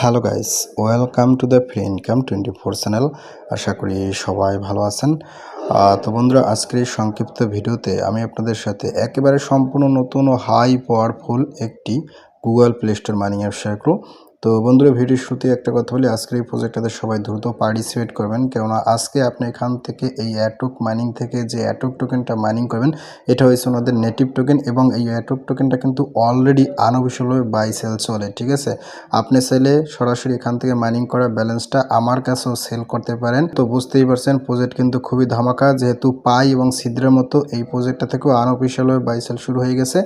Hello guys welcome to the free income twenty four channel আশা করি সবাই ভালো আছেন। তো বন্ধুরা, আজকের এই সংক্ষিপ্ত ভিডিওতে আমি আপনাদের সাথে একেবারে সম্পূর্ণ নতুন ও হাই পাওয়ারফুল একটি Google Play Store mining app share করব। তো বন্ধুরা ভিডিও শুরুতে একটা কথা বলি। আজকের এই প্রজেক্টটাতে সবাই দ্রুত পার্টিসিপেট করবেন। কেননা আজকে আপনি এখান থেকে এই অ্যাটক মাইনিং থেকে যে অ্যাটক টোকেনটা মাইনিং করবেন, এটা হয়েছে ওনাদের নেটিভ টোকেন এবং এই অ্যাটক টোকেনটা কিন্তু অলরেডি আনঅফিসিয়ালভাবে বাই সেল চলে, ঠিক আছে? আপনি সেলে সরাসরি এখান থেকে মাইনিং করা ব্যালেন্সটা আমার কাছেও সেল করতে পারেন। তো বুঝতেই পারছেন প্রজেক্ট কিন্তু খুবই ধামাকা। যেহেতু পাই এবং সিদ্রের মতো এই প্রজেক্টটা থেকেও আনঅফিসিয়ালভাবে বাই সেল শুরু হয়ে গেছে।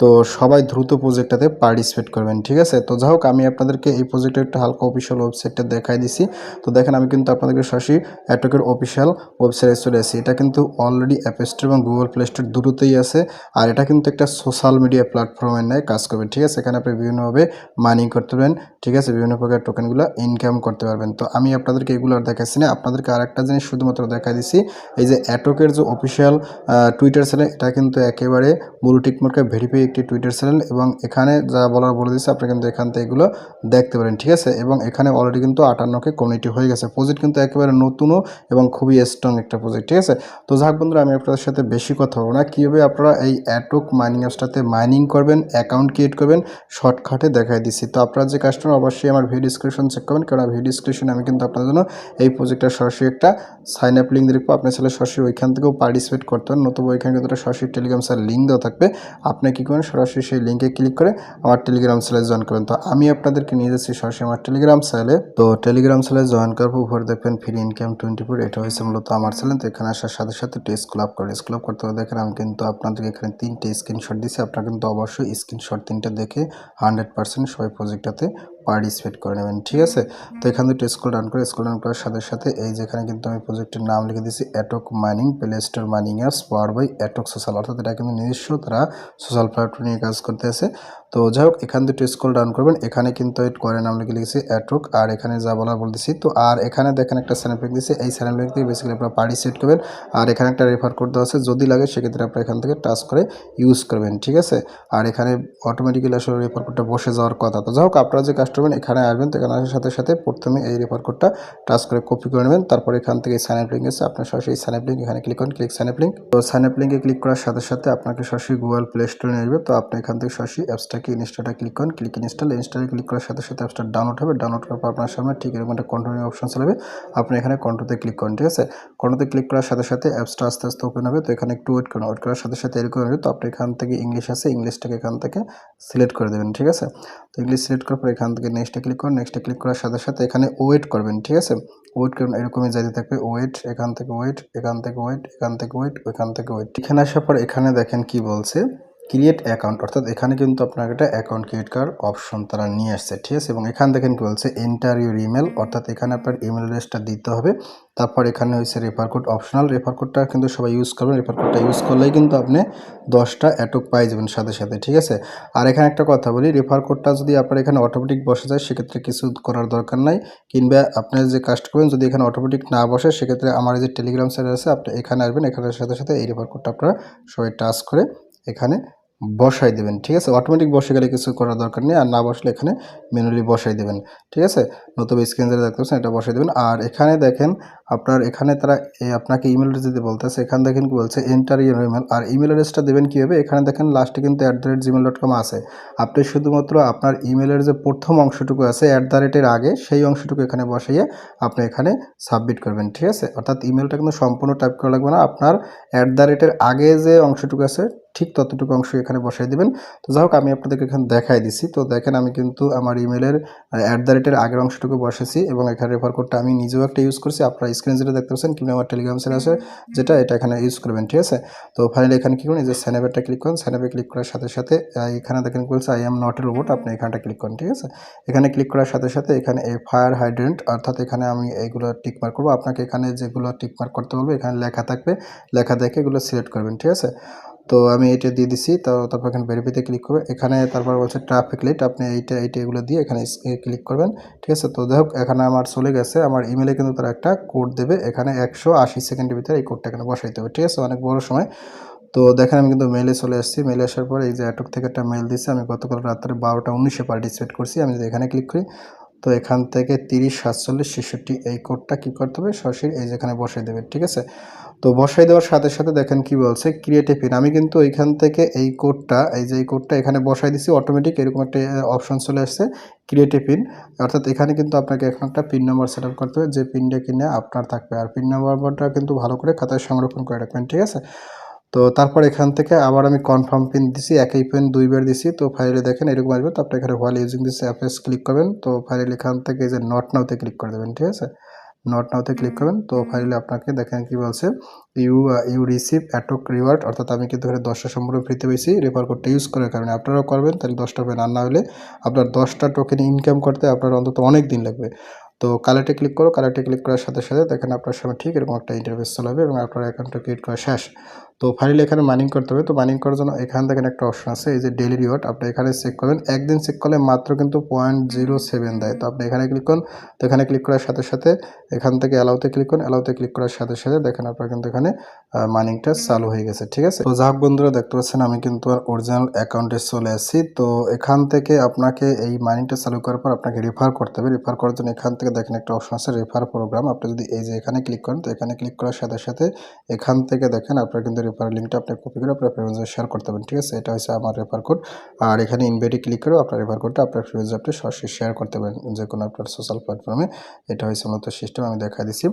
তো সবাই দ্রুত প্রজেক্টটাতে পার্টিসিপেট করবেন, ঠিক আছে? তো যাই হোক, আমি আপনাদেরকে এই প্রজেক্টের একটা হালকা অফিসিয়াল ওয়েবসাইটটা দেখাই দিছি। তো দেখেন, আমি কিন্তু আপনাদেরকে সরাসরি অ্যাটকের অফিসিয়াল ওয়েবসাইটে চলে আসি। এটা কিন্তু অলরেডি অ্যাপ স্টোর এবং গুগল প্লে স্টোর দুটোতেই আছে। আর এটা কিন্তু একটা সোশ্যাল মিডিয়া প্ল্যাটফর্মের ন্যায় কাজ করবে, ঠিক আছে? এখানে আপনি বিভিন্নভাবে মাইনিং করতে পারবেন, ঠিক আছে? বিভিন্ন প্রকার টোকেনগুলো ইনকাম করতে পারবেন। তো আমি আপনাদেরকে এগুলো আর দেখাচ্ছি না। আপনাদেরকে আরেকটা জিনিস শুধুমাত্র দেখাই দিছি, এই যে অ্যাটকের যে অফিসিয়াল টুইটার চ্যানেল এটা কিন্তু একেবারে ব্লু টিক মার্কে ভেরিফাই একটি টুইটার চ্যানেল এবং এখানে যা বলার বলে দিচ্ছে আপনি কিন্তু এখান থেকে এগুলো দেখতে পারেন, ঠিক আছে? এবং এখানে অলরেডি কিন্তু আটান্নকে কমিউনিটি হয়ে গেছে। প্রজেক্ট কিন্তু একেবারে নতুনও এবং খুবই স্ট্রং একটা প্রজেক্ট ঠিক আছে? তো যাক বন্ধুরা, আমি আপনাদের সাথে বেশি কথা বলব না। কীভাবে আপনারা এই অ্যাটক মাইনিং অ্যাপসটাতে মাইনিং করবেন অ্যাকাউন্ট ক্রিয়েট করবেন শর্টকাটে দেখাই দিচ্ছি। তো আপনারা যে কাস্টমার অবশ্যই আমার ভিডিও ডিসক্রিপশন চেক করবেন। কারণ ভিডিও ডিসক্রিপশনে আমি কিন্তু আপনাদের জন্য এই প্রজেক্টটা সরাসরি একটা সাইন আপ লিঙ্ক দেখব আপনি চাইলে সরাসরি ওইখান থেকেও পার্টিসিপেট করতে পারেন। নতুবা ওইখানে কিন্তু একটা সরাসরি টেলিগ্রাম স্যার লিঙ্ক দেওয়া থাকবে। আপনি কী করেন, সরাসরি সেই লিঙ্কে ক্লিক করে আমার টেলিগ্রাম সেলে জয়েন করবেন। তো আমি আপনাদেরকে নিয়ে যাচ্ছি সরাসরি আমার টেলিগ্রাম সেলে তো টেলিগ্রাম সেলে জয়েন করব উপরে দেখবেন ফ্রি ইনকাম টোয়েন্টি ফোর এটা হয়েছে মূলত আমার চ্যানেল তো এখানে আসার সাথে সাথে টেস্ট ক্লাব করে। টেস্ট ক্লাব করতে হবে দেখেন আমি কিন্তু আপনাদেরকে এখানে তিনটে স্ক্রিনশট দিচ্ছি আপনারা কিন্তু অবশ্যই স্ক্রিনশট তিনটে দেখে হান্ড্রেড পার্সেন্ট সবাই প্রজেক্টটাতে পার্টিসিপেট করে নেবেন, ঠিক আছে? তো এখান থেকে স্কুল রান করে স্কুল রান করার সাথে সাথে এই যেখানে কিন্তু আমি প্রজেক্টের নাম লিখে দিয়েছি Atok mining Play Store mining apps power by Atok social অর্থাৎ এটা কিন্তু নিজস্ব, তারা সোশ্যাল প্ল্যাটফর্ম নিয়ে কাজ করতে আছে। তো যাই হোক, এখান থেকে স্কুল ডাউন করবেন, এখানে কিন্তু এই করে নাম লিখে লিখেছি অ্যাটক আর এখানে যা বলা বলতেছি তো আর এখানে দেখেন একটা চ্যানেল লিখ দিয়েছি, এই চ্যানেল লিখ দিয়ে বেসিক্যালি আপনারা পার্টিসিপেট করবেন, আর এখানে একটা রেফার কোড দেওয়া আছে, যদি লাগে সেক্ষেত্রে আপনারা এখান থেকে টাচ করে ইউজ করবেন, ঠিক আছে? আর এখানে অটোমেটিক্যালি আসলে রেফার কোডটা বসে যাওয়ার কথা, তো যাই হোক, আপনারা যে কাজ করবেন, এখানে আসবেন, তো এখানে আসার সাথে সাথে প্রথমে এই রেফার কোডটা টাচ করে কপি করে নেবেন, তারপর এখান থেকে সাইন আপ লিঙ্ক আছে, আপনার সরাসরি সাইন আপ লিঙ্ক এখানে ক্লিক করুন ক্লিক সাইন আপ লিঙ্ক তো সাইন আপ লিঙ্কে ক্লিক করার সাথে সাথে আপনাকে সরাসরি গুগল প্লে স্টোরে নিয়ে আসবে, তো আপনি এখান থেকে সরাসরি অ্যাপসটাকে ইনস্টলটা ক্লিক করুন ক্লিক ইনস্টল ইনস্টলে ক্লিক করার সাথে সাথে অ্যাপসটা ডাউনলোড হবে ডাউনলোড করার পর আপনার সামনে ঠিক এরকম একটা কন্টিনিউ অপশন চলবে আপনি এখানে কন্ট্রোতে ক্লিক করুন, ঠিক আছে? কন্ট্রোতে ক্লিক করার সাথে সাথে অ্যাপসটা আস্তে আস্তে ওপেন হবে, তো এখানে একটু ওয়েট করুন ওয়েট করার সাথে সাথে এরকম হবে, তো আপনি এখান থেকে ইংলিশ আছে ইংলিশটাকে এখান থেকে সিলেক্ট করে দেবেন, ঠিক আছে? তো ইংলিশ সিলেক্ট করার পর এখান থেকে নেক্সটে ক্লিক করুন নেক্সটে ক্লিক করার সাথে সাথে এখানে ওয়েট করবেন, ঠিক আছে? ওয়েট করুন, এরকমই যাইতে থাকবে ওয়েট এখান থেকে ওয়েট এখান থেকে ওয়েট এখান থেকে ওয়েট এখান থেকে ওয়েট এখানে আসার পর এখানে দেখেন কি বলছে? ক্রিয়েট অ্যাকাউন্ট অর্থাৎ এখানে কিন্তু আপনার একটা অ্যাকাউন্ট ক্রিয়েট করার অপশন তারা নিয়ে আসছে ঠিক আছে? এবং এখান দেখেন কি বলছে? এন্টার ইউর ইমেল অর্থাৎ এখানে আপনার ইমেল অ্যাড্রেসটা দিতে হবে। তারপর এখানে হয়েছে রেফার কোড অপশনাল রেফার কোডটা কিন্তু সবাই ইউজ করবেন। রেফার কোডটা ইউজ করলেই কিন্তু আপনি দশটা অ্যাটক পাই যাবেন সাথে সাথে ঠিক আছে? আর এখানে একটা কথা বলি রেফার কোডটা যদি আপনার এখানে অটোমেটিক বসে যায় সেক্ষেত্রে কিছু করার দরকার নাই। কিংবা আপনি যে কাজ করবেন যদি এখানে অটোমেটিক না বসে সেক্ষেত্রে আমার যে টেলিগ্রাম সাইট আছে আপনি এখানে আসবেন এখানের সাথে সাথে এই রেফার কোডটা আপনারা সবাই টাচ করে এখানে বসাই দেবেন, ঠিক আছে? অটোমেটিক বসে গেলে কিছু করার দরকার নেই, আর না বসলে এখানে ম্যানুয়ালি বসাই দেবেন, ঠিক আছে? নতুবা স্ক্রিন যেটা দেখতে পাচ্ছেন এটা বসাই দেবেন। আর এখানে দেখেন, আপনার এখানে তারা আপনাকে ইমেল দিতে বলতেছে। এখানে দেখেন কি বলছে এন্টার ইমেল আর ইমেল অ্যাড্রেসটা দেবেন কীভাবে? এখানে দেখেন লাস্টে কিন্তু at the rate Gmail dot com আছে। আপনি শুধুমাত্র আপনার ইমেলের যে প্রথম অংশটুকু আছে অ্যাট দ্য রেটের আগে, সেই অংশটুকু এখানে বসাইয়ে আপনি এখানে সাবমিট করবেন, ঠিক আছে? অর্থাৎ ইমেলটা কিন্তু সম্পূর্ণ টাইপ করা লাগবে না। আপনার অ্যাট দ্য রেটের আগে যে অংশটুকু আছে ঠিক ততটুকু অংশ এখানে বসাই দেবেন। তো যাই হোক আমি আপনাদেরকে এখানে দেখাই দিছি। তো দেখেন আমি কিন্তু আমার ইমেলের অ্যাট দ্য রেটের আগের অংশটুকু বসেছি এবং এখানে রেফার কোডটা আমি নিজেও একটা ইউজ করছি। আপনারা স্ক্রিন যেটা দেখতে পাচ্ছেন কিংবা আমার টেলিগ্রাম সেল আছে যেটা এটা এখানে ইউজ করবেন ঠিক আছে? তো ফাইনালি এখানে কি করুন এই যে স্যানেপেরটা ক্লিক করুন। স্যানেপে ক্লিক করার সাথে সাথে এখানে দেখেন বলছে I am not a robot আপনি এখানটা ক্লিক করুন ঠিক আছে? এখানে ক্লিক করার সাথে সাথে এখানে এই ফায়ার হাইড্রেন্ট অর্থাৎ এখানে আমি এইগুলো টিকমার্ক করব। আপনাকে এখানে যেগুলো টিকমার্ক করতে বলব এখানে লেখা থাকবে। লেখা দেখে এগুলো সিলেক্ট করবেন ঠিক আছে? তো আমি এটা দিয়ে দিছি, তো তারপর এখানে ভেরিফিতে ক্লিক করবে। এখানে তারপর বলছে ট্রাফিক লাইট আপনি এইটা এইটা এগুলো দিয়ে এখানে ক্লিক করবেন, ঠিক আছে? তো দেখো এখানে আমার চলে গেছে, আমার ইমেলে কিন্তু তারা একটা কোড দেবে, এখানে একশো আশি সেকেন্ডের ভিতরে এই কোডটা এখানে বসাইতে হবে ঠিক আছে? অনেক বড় সময়। তো দেখেন আমি কিন্তু মেলে চলে আসছি মেলে আসার পর এই যে অ্যাটক থেকে একটা মেল দিচ্ছে আমি গতকাল রাত্রে বারোটা, উনিশে পার্টিসিপেট করছি, আমি যদি এখানে ক্লিক করি তো এখান থেকে তিরিশ সাতচল্লিশ ছেষট্টি, এই কোডটা কী করতে হবে? সরাসরি এই যেখানে বসাই দেবেন, ঠিক আছে? তো বসাই দেওয়ার সাথে সাথে দেখেন কি বলছে ক্রিয়েট পিন আমি কিন্তু এইখান থেকে এই কোডটা, এই যে এই কোডটা এখানে বসাই দিছি অটোমেটিক এরকম একটা অপশন চলে আসছে ক্রিয়েটিভ পিন অর্থাৎ এখানে কিন্তু আপনাকে এখন একটা পিন নাম্বার সেট করতে হবে, যে পিনটা কিনে আপনার থাকবে। আর পিন নাম্বারটা কিন্তু ভালো করে খাতায় সংরক্ষণ করে রাখবেন, ঠিক আছে? তো তারপর এখান থেকে আবার আমি কনফার্ম পিন দিছি একই পিন দুইবার দিছি। তো ফাইলে দেখেন এরকম আসবে। তো আপনি এখানে while using this apps click করবেন। তো ফাইলে এখান থেকে এই যে নট নাওতে ক্লিক করে দেবেন ঠিক আছে? নট নাওতে ক্লিক করবেন। তো ফাইলে আপনাকে দেখেন কি বলছে you you receive Atok reward অর্থাৎ আমি কিন্তু এখানে দশটা সম্পূর্ণ ফ্রিতে পেয়েছি। রেফার কোডটা ইউজ করার কারণে আপনারাও করবেন। তাহলে দশটা পেন আর না হলে আপনার দশটা টোকেন ইনকাম করতে আপনার অন্তত অনেক দিন লাগবে। তো কালেক্টে ক্লিক করো। কালেক্টে ক্লিক করার সাথে সাথে দেখেন আপনার সামনে ঠিক এরকম একটা ইন্টারফেস চলে হবে এবং আপনার অ্যাকাউন্টটা ক্রিয়েট করা শেষ। তো ফাইনালি এখানে মাইনিং করতে হবে। তো মাইনিং করার জন্য এখান থেকে একটা অপশন আছে, এই যে ডেলি রিওয়ার্ড আপনি এখানে চেক করবেন, একদিন চেক করলে মাত্র কিন্তু পয়েন্ট জিরো সেভেন দেয়। তো আপনি এখানে ক্লিক করুন, তো এখানে ক্লিক করার সাথে সাথে এখান থেকে অ্যালাউতে ক্লিক করুন অ্যালাউতে ক্লিক করার সাথে সাথে দেখেন আপনার কিন্তু এখানে মাইনিংটা চালু হয়ে গেছে, ঠিক আছে? তো যাক বন্ধুরা, দেখতে পাচ্ছেন আমি কিন্তু আর অরিজিনাল অ্যাকাউন্টে চলে আসছি তো এখান থেকে আপনাকে এই মাইনিংটা চালু করার পর আপনাকে রেফার করতে হবে। রেফার করার জন্য এখান থেকে দেখেন একটা অপশন আছে রেফার প্রোগ্রাম আপনি যদি এই যে এখানে ক্লিক করেন, তো এখানে ক্লিক করার সাথে সাথে এখান থেকে দেখেন আপনার কিন্তু রেফার লিঙ্কটা আপনি কপি করে আপনার ফ্রেন্ডসে শেয়ার করতে পারেন, ঠিক আছে? এটা হচ্ছে আমার রেফার কোড আর এখানে ইনভাইটে ক্লিক করে আপনার রেফার কোডটা আপনার ফ্রেন্ডসে আপনি সরাসরি শেয়ার করতে পারেন, যে কোনো আপনার সোশ্যাল প্ল্যাটফর্মে এটা হচ্ছে মূলত সিস্টেম আমি দেখা দিচ্ছি।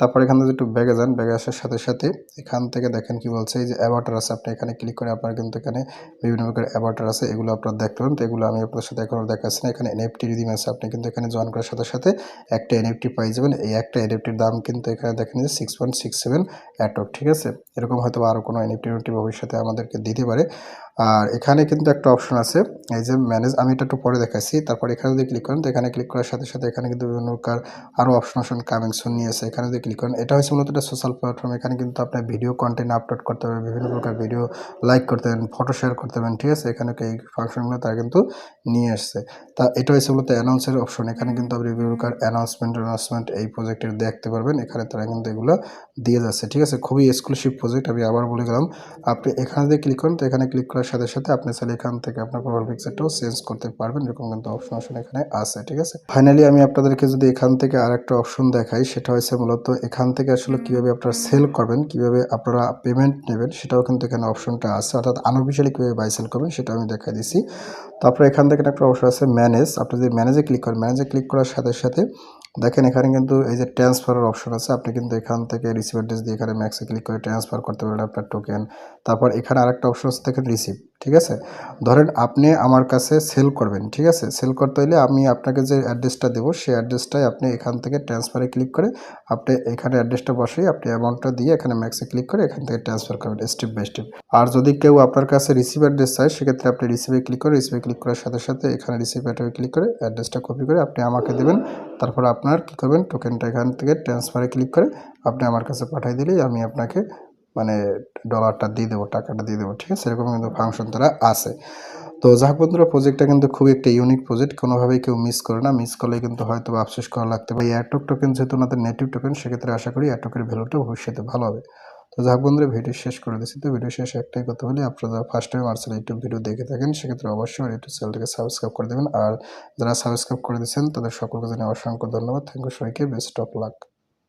তারপর এখান থেকে একটু ব্যাগে যান ব্যাগে আসার সাথে সাথে এখান থেকে দেখেন কি বলছে, এই যে অ্যাভাটার আছে, আপনি এখানে ক্লিক করে আপনার কিন্তু এখানে বিভিন্ন প্রকার অ্যাভাটার আছে, এগুলো আপনার দেখতে পারেন। তো এগুলো আমি আপনার সাথে এখনও দেখাচ্ছি না। এখানে এনএফটি রিদিম আছে, আপনি কিন্তু এখানে জয়েন করার সাথে সাথে একটা এনএফটি পাই যাবেন। এই একটা এনএফটির দাম কিন্তু এখানে দেখেন যে six point six seven Atok ঠিক আছে? এরকম হয়তো আরও কোনো এনএফটি ভবিষ্যতে আমাদেরকে দিতে পারে। আর এখানে কিন্তু একটা অপশন আছে, এই যে ম্যানেজ আমি এটা একটু পরে দেখাচ্ছি তারপর এখানে যদি ক্লিক করেন, তো এখানে ক্লিক করার সাথে সাথে এখানে কিন্তু বিভিন্ন প্রকার আরও অপশন অপশন কামিং সুন নিয়েছে এখানে যদি ক্লিক করেন, এটা হচ্ছে মূলত একটা সোশ্যাল প্ল্যাটফর্ম এখানে কিন্তু আপনার ভিডিও কন্টেন্ট আপলোড করতে হবে, বিভিন্ন প্রকার ভিডিও লাইক করতে পারেন ফটো শেয়ার করতে পারেন ঠিক আছে? এখানে এই ফাংশনগুলো তারা কিন্তু নিয়ে আসছে। তা এটা হচ্ছে মূলত অ্যানাউন্সের অপশন এখানে কিন্তু আপনি বিভিন্ন প্রকার অ্যানাউন্সমেন্ট অ্যানাউন্সমেন্ট এই প্রজেক্টের দেখতে পারবেন, এখানে তারা কিন্তু এগুলো দিয়ে যাচ্ছে, ঠিক আছে? খুবই এক্সক্লুসিভ প্রজেক্ট আমি আবার বলে গেলাম। আপনি এখানে যদি ক্লিক করেন, তো এখানে ক্লিক করার সাথে সাথে আপনি চাইলে এখান থেকে আপনার প্রোফাইল পিকচারটাও চেঞ্জ করতে পারবেন, এরকম কিন্তু অপশন অপশন এখানে আছে, ঠিক আছে? ফাইনালি আমি আপনাদেরকে যদি এখান থেকে আর একটা অপশন দেখাই, সেটা হচ্ছে মূলত এখান থেকে আসলে কীভাবে আপনারা সেল করবেন, কীভাবে আপনারা পেমেন্ট নেবেন, সেটাও কিন্তু এখানে অপশনটা আছে। অর্থাৎ আনঅফিসিয়ালি কীভাবে বাই সেল করবেন, সেটা আমি দেখাই দিচ্ছি তারপরে এখান থেকে একটা অপশন আছে ম্যানেজ আপনি যদি ম্যানেজে ক্লিক করেন ম্যানেজে ক্লিক করার সাথে সাথে দেখেন, এখানে কিন্তু এই যে ট্রান্সফারের অপশন আছে, আপনি কিন্তু এখান থেকে রিসিভ অ্যাড্রেস দিয়ে এখানে ম্যাক্সে ক্লিক করে ট্রান্সফার করতে পারেন আপনার টোকেন তারপর এখানে আরেকটা অপশন আছে, দেখেন রিসিভ ঠিক আছে? ধরেন আপনি আমার কাছে সেল করবেন, ঠিক আছে? সেল করতে হলে আমি আপনাকে যে অ্যাড্রেসটা দেবো, সেই অ্যাড্রেসটাই আপনি এখান থেকে ট্রান্সফারে ক্লিক করে আপনি এখানে অ্যাড্রেসটা বসেই আপনি অ্যামাউন্টটা দিয়ে এখানে ম্যাক্সে ক্লিক করে এখান থেকে ট্রান্সফার করবেন স্টেপ বাই স্টেপ আর যদি কেউ আপনার কাছে রিসিভ অ্যাড্রেস চায়, সেক্ষেত্রে আপনি রিসিভে ক্লিক করে রিসিভে ক্লিক করার সাথে সাথে এখানে রিসিভ অ্যাড্রেসে ক্লিক করে অ্যাড্রেসটা কপি করে আপনি আমাকে দেবেন। তারপর আপনার কী করবেন? টোকেনটা এখান থেকে ট্রান্সফারে ক্লিক করে আপনি আমার কাছে পাঠিয়ে দিলেই আমি আপনাকে মানে ডলারটা দিয়ে দেবো, টাকাটা দিয়ে দেবো, ঠিক আছে? এরকম কিন্তু ফাংশন তারা আছে। তো যাক বন্ধুরা প্রজেক্টটা কিন্তু খুবই একটা ইউনিক প্রজেক্ট কোনোভাবেই কেউ মিস করে না। মিস করলে কিন্তু হয়তো আফসোস করা লাগতে পারে। এয়ারটক টোকেন যেহেতু ওনাদের নেটিভ টোকেন সেক্ষেত্রে আশা করি এয়ারটকের ভ্যালুটা ভবিষ্যতে ভালো হবে। তো যাক বন্ধুরা ভিডিও শেষ করে দিচ্ছি তো। ভিডিও শেষে একটাই কথা বলি, আপনারা ফার্স্ট টাইম আর্সেল ইউটিউব ভিডিও দেখে থাকেন, সেক্ষেত্রে অবশ্যই ইউটিউব চ্যানেলটাকে সাবস্ক্রাইব করে দেবেন। আর যারা সাবস্ক্রাইব করে দিচ্ছেন তাদের সকলকে জানিয়ে অসংখ্য ধন্যবাদ। থ্যাংক ইউ সবাইকে বেস্ট অফ লাক